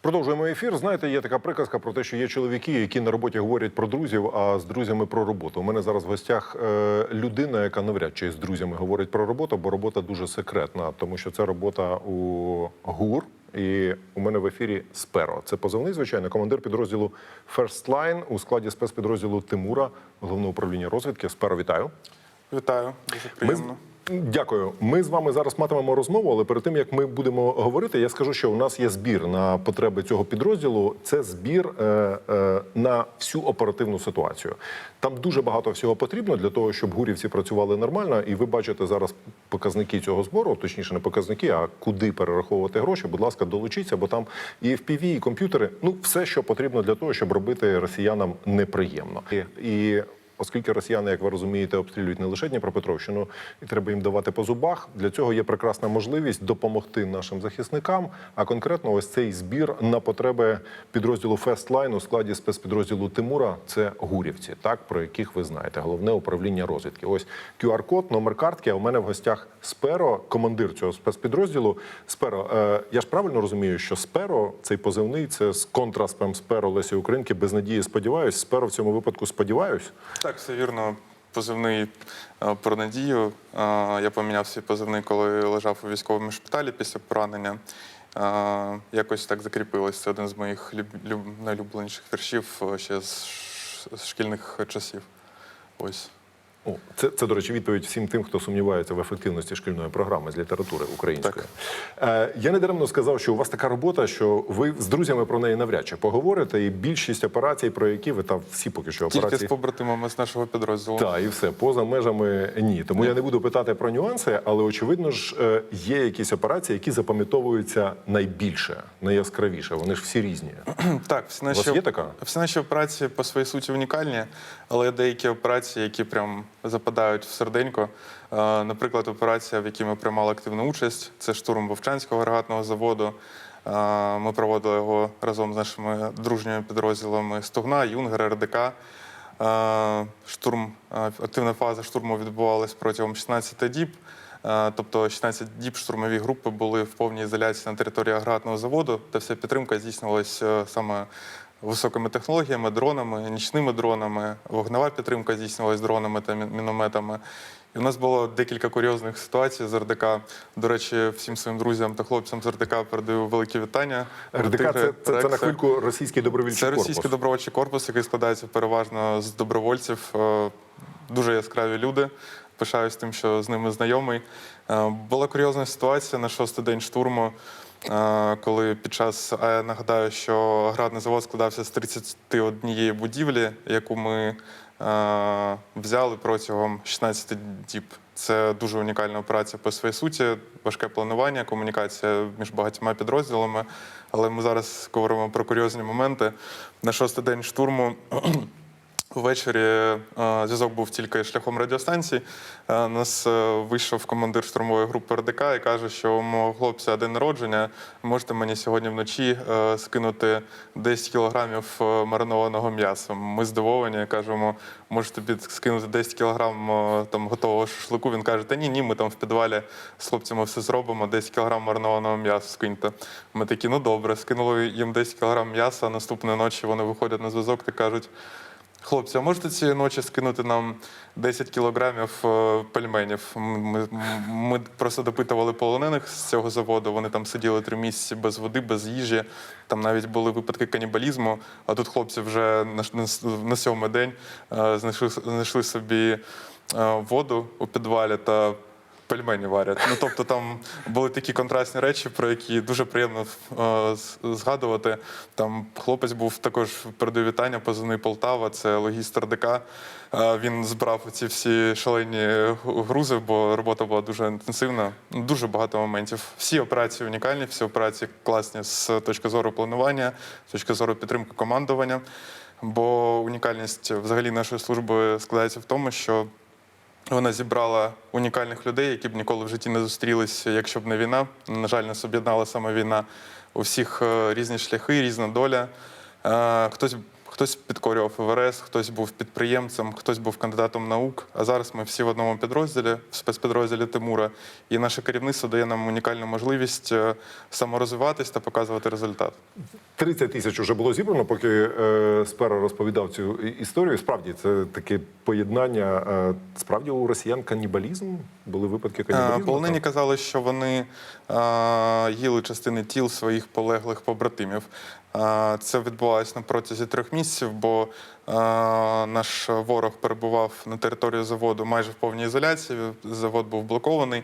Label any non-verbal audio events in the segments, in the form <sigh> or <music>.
Продовжуємо ефір. Знаєте, є така приказка про те, що є чоловіки, які на роботі говорять про друзів, а з друзями про роботу. У мене зараз в гостях е, людина, яка навряд чи з друзями говорить про роботу, бо робота дуже секретна, тому що це робота у ГУР. І у мене в ефірі Сперо. Це позивний, звичайно, командир підрозділу First Line у складі спецпідрозділу Тимура, головного управління розвідки. Сперо, вітаю. Вітаю, дуже Ми приємно. Дякую. Ми з вами зараз матимемо розмову, але перед тим як ми будемо говорити, я скажу, що у нас є збір на потреби цього підрозділу. Це збір е, е, на всю оперативну ситуацію. Там дуже багато всього потрібно для того, щоб гурівці працювали нормально. І ви бачите зараз показники цього збору, точніше, не показники, а куди перераховувати гроші. Будь ласка, долучіться, бо там і FPV, і комп'ютери ну все, що потрібно для того, щоб робити росіянам неприємно. І, і Оскільки росіяни, як ви розумієте, обстрілюють не лише Дніпропетровщину, і треба їм давати по зубах. Для цього є прекрасна можливість допомогти нашим захисникам. А конкретно, ось цей збір на потреби підрозділу Фестлайн у складі спецпідрозділу Тимура це гурівці, так про яких ви знаєте, головне управління розвідки. Ось QR-код, номер картки. А у мене в гостях Сперо, командир цього спецпідрозділу. Сперо, е, я ж правильно розумію, що Сперо цей позивний це з контраспем Сперо Лесі Українки. Без надії сподіваюсь. Сперо в цьому випадку сподіваюсь. Так, все вірно. Позивний е, про надію. Е, Я поміняв свій позивний, коли лежав у військовому шпиталі після поранення. Е, Якось так закріпилось. Це один з моїх люб- люб- найулюбленіших віршів ще з шкільних часів. Ось. О, це, це, до речі, відповідь всім тим, хто сумнівається в ефективності шкільної програми з літератури української. Е, я недаремно сказав, що у вас така робота, що ви з друзями про неї навряд чи поговорите, і більшість операцій, про які ви там всі поки що Тільки з побратимами з нашого підрозділу. Так, і все поза межами ні. Тому я не буду питати про нюанси, але очевидно ж е, є якісь операції, які запам'ятовуються найбільше, найяскравіше. Вони ж всі різні. <clears throat> Так, всі вас наші, є така? всі наші операції по своїй суті унікальні, але є деякі операції, які прям западають в серденько. Е, Наприклад, операція, в якій ми приймали активну участь, це штурм Вовчанського регатного заводу. Е, Ми проводили його разом з нашими дружніми підрозділами Стогна, Юнгер, РДК. Е, Штурм, активна фаза штурму відбувалась протягом 16 діб. Тобто 16 діб штурмові групи були в повній ізоляції на території аграрного заводу, та вся підтримка здійснювалася саме високими технологіями, дронами, нічними дронами. Вогнева підтримка здійснювалася дронами та мінометами. І у нас було декілька курйозних ситуацій з РДК. До речі, всім своїм друзям та хлопцям з РДК передаю великі вітання. РДК це, Тигри, це, це на хвильку російський добровільчий Це корпус. російський добровольчий корпус, який складається переважно з добровольців. Е, Дуже яскраві люди. Пишаюсь тим, що з ними знайомий. Е, Була курйозна ситуація на шостий день штурму, коли під час, я нагадаю, що аграрний завод складався з 31 будівлі, яку ми взяли протягом 16 діб. Це дуже унікальна операція по своїй суті, важке планування, комунікація між багатьма підрозділами. Але ми зараз говоримо про курйозні моменти. На шостий день штурму Ввечері е, зв'язок був тільки шляхом радіостанції. Е, нас е, вийшов командир штурмової групи РДК і каже, що у мого хлопця день народження. Можете мені сьогодні вночі е, скинути 10 кілограмів маринованого м'яса. Ми здивовані, кажемо, можете скинути 10 кілограм там готового шашлику. Він каже, та ні, ні, ми там в підвалі з хлопцями все зробимо. 10 кілограм маринованого м'яса скиньте. Ми такі, ну добре, скинули їм 10 кілограм м'яса. а Наступної ночі вони виходять на зв'язок і кажуть. Хлопці, а можете цієї ночі скинути нам 10 кілограмів е, пельменів? Ми, ми просто допитували полонених з цього заводу. Вони там сиділи три місяці без води, без їжі. Там навіть були випадки канібалізму. А тут хлопці вже на, на, сьомий день е, знайшли, знайшли собі е, воду у підвалі та пельмені варять. Ну тобто там були такі контрастні речі, про які дуже приємно е, згадувати. Там хлопець був також передаю вітання, позивний Полтава, це логіст РДК. Е, він збрав ці всі шалені грузи, бо робота була дуже інтенсивна. Дуже багато моментів. Всі операції унікальні, всі операції класні з точки зору планування, з точки зору підтримки командування. Бо унікальність взагалі нашої служби складається в тому, що вона зібрала унікальних людей, які б ніколи в житті не зустрілися, якщо б не війна. На жаль, нас об'єднала саме війна. У всіх е, різні шляхи, різна доля. Е, Хтось, хтось підкорював ВРС, хтось був підприємцем, хтось був кандидатом наук. А зараз ми всі в одному підрозділі, в спецпідрозділі Тимура. І наше керівництво дає нам унікальну можливість е, саморозвиватись та показувати результат. 30 тисяч вже було зібрано, поки е, Спера розповідав цю історію. Справді це таке поєднання. Е, справді у росіян канібалізм були випадки Е, канібалізму. Полонені казали, що вони е, їли частини тіл своїх полеглих побратимів. Е, Це відбувалося на протязі трьох місяців, бо наш ворог перебував на території заводу майже в повній ізоляції. Завод був блокований.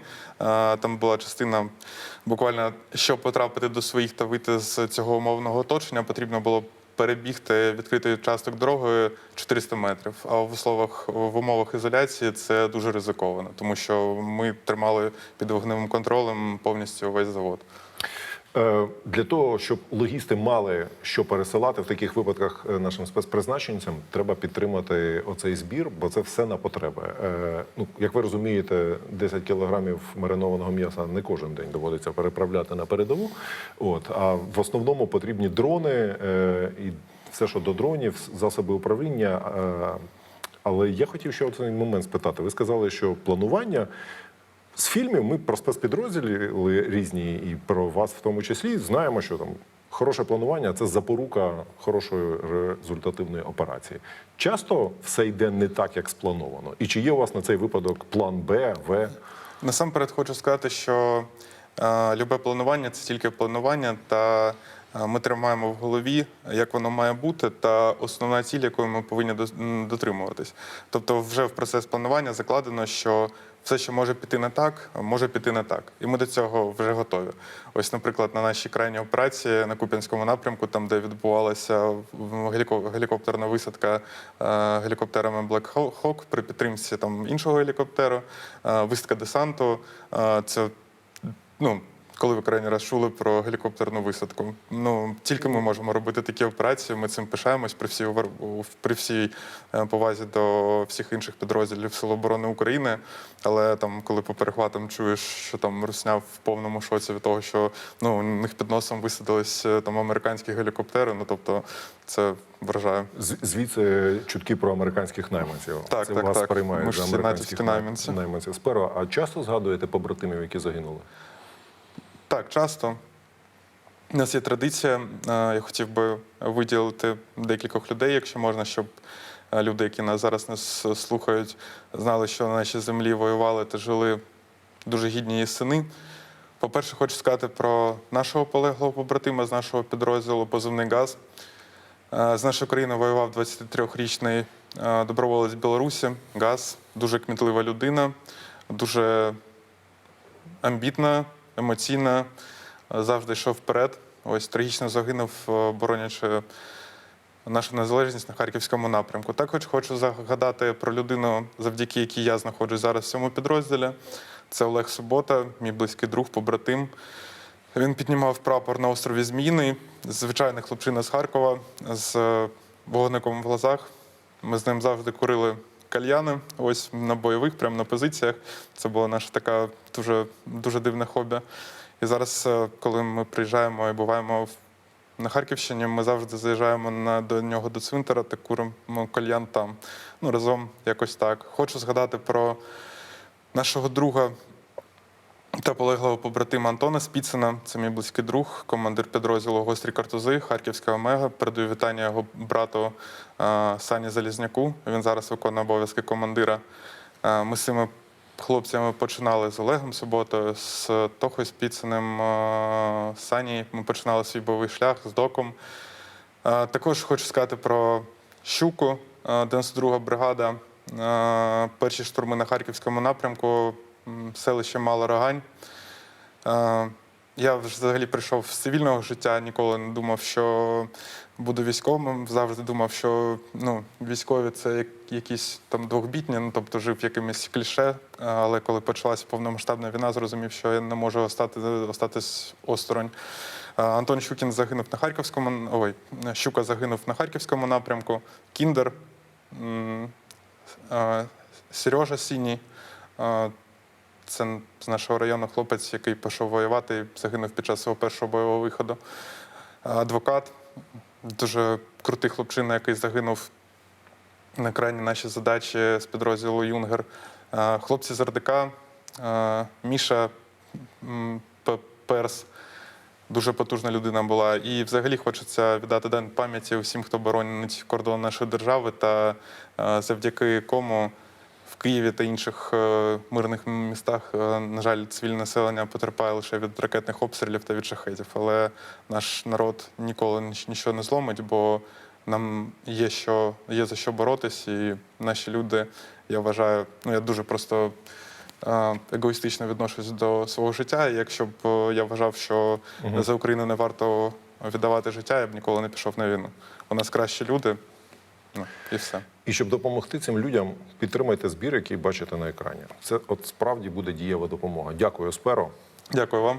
Там була частина буквально, щоб потрапити до своїх та вийти з цього умовного оточення, потрібно було перебігти відкритий участок дорогою 400 метрів. А в условах в умовах ізоляції це дуже ризиковано, тому що ми тримали під вогневим контролем повністю весь завод. Е, Для того, щоб логісти мали що пересилати в таких випадках е, нашим спецпризначенцям, треба підтримати оцей збір, бо це все на потреби. Е, Ну, як ви розумієте, 10 кілограмів маринованого м'яса не кожен день доводиться переправляти на передову. От а в основному потрібні дрони і все, що до дронів, засоби управління. Але я хотів ще цей момент спитати. Ви сказали, що планування з фільмів ми про спецпідрозділи різні і про вас в тому числі знаємо, що там хороше планування це запорука хорошої результативної операції. Часто все йде не так, як сплановано. І чи є у вас на цей випадок план Б, В? Насамперед хочу сказати, що е, любе планування це тільки планування, та ми тримаємо в голові, як воно має бути, та основна ціль, якої ми повинні дотримуватись. Тобто, вже в процес планування закладено, що все, що може піти не так, може піти не так. І ми до цього вже готові. Ось, наприклад, на нашій крайній операції на Куп'янському напрямку, там, де відбувалася гелікоптерна висадка е, гелікоптерами Black Hawk при підтримці там іншого гелікоптеру, е, висадка десанту. Е, Це ну. Коли ви крайній раз чули про гелікоптерну висадку? Ну тільки ми можемо робити такі операції. Ми цим пишаємось при всій при всій е, повазі до всіх інших підрозділів Сил оборони України. Але там, коли по перехватам чуєш, що там Русня в повному шоці від того, що ну у них під носом висадились е, там американські гелікоптери. Ну тобто, це вражає. З- Звідси чутки про американських найманців. Так, Це так, вас так. ж за всі американських натівські найманці. найманців. Сперо, а часто згадуєте побратимів, які загинули? Так, часто. У нас є традиція. е, Я хотів би виділити декількох людей, якщо можна, щоб е, люди, які нас зараз нас слухають, знали, що на нашій землі воювали та жили дуже гідні її сини. По-перше, хочу сказати про нашого полеглого побратима з нашого підрозділу позивний газ. Е, З нашої країни воював 23-річний е, доброволець Білорусі. Газ, дуже кмітлива людина, дуже амбітна, емоційна, е, завжди йшов вперед. Ось трагічно загинув, е, боронячи нашу незалежність на харківському напрямку. Також хочу загадати про людину, завдяки якій я знаходжусь зараз в цьому підрозділі. Це Олег Субота, мій близький друг, побратим. Він піднімав прапор на острові Зміїний, звичайний хлопчина з Харкова з е, вогником в глазах. Ми з ним завжди курили кальяни, ось на бойових, прямо на позиціях. Це була наша така дуже, дуже дивне хобі. І зараз, е, коли ми приїжджаємо і буваємо на Харківщині, ми завжди заїжджаємо на, до нього до цвинтара та куримо кальян там. Ну, разом якось так. Хочу згадати про нашого друга та полеглого побратима Антона Спіцина. Це мій близький друг, командир підрозділу Гострі картузи, Харківська Омега. Передаю вітання його брату е, Сані Залізняку. Він зараз виконує обов'язки командира. Е, Ми з цими хлопцями починали з Олегом Суботою, з Тохою Спіциним, е, Сані. Ми починали свій бойовий шлях з доком. Також хочу сказати про Щуку, е, 92 бригада. Е, Перші штурми на Харківському напрямку, селище Мала Рогань. Е, Я взагалі прийшов з цивільного життя, ніколи не думав, що буду військовим. Завжди думав, що ну, військові це якісь там двохбітні, ну тобто жив якимось кліше. Але коли почалася повномасштабна війна, зрозумів, що я не можу остати, остатись осторонь. Е, Антон Щукін загинув на Харківському. Ой, Щука загинув на Харківському напрямку. Кіндер, е, Сережа Сіній. Це з нашого району хлопець, який пішов воювати і загинув під час свого першого бойового виходу. Адвокат, дуже крутий хлопчина, який загинув на крайній нашій задачі з підрозділу Юнгер. Хлопці з РДК, Міша Перс. Дуже потужна людина була. І взагалі хочеться віддати дань пам'яті усім, хто боронить кордон нашої держави, та завдяки кому в Києві та інших е, мирних містах, е, на жаль, цивільне населення потерпає лише від ракетних обстрілів та від шахетів. Але наш народ ніколи ніч- нічого не зломить, бо нам є що є за що боротись, і наші люди, я вважаю, ну я дуже просто е, егоїстично відношусь до свого життя. І якщо б я вважав, що за Україну не варто віддавати життя, я б ніколи не пішов на війну. У нас кращі люди, і все. І щоб допомогти цим людям, підтримайте збір, який бачите на екрані. Це от справді буде дієва допомога. Дякую, Сперо. Дякую вам.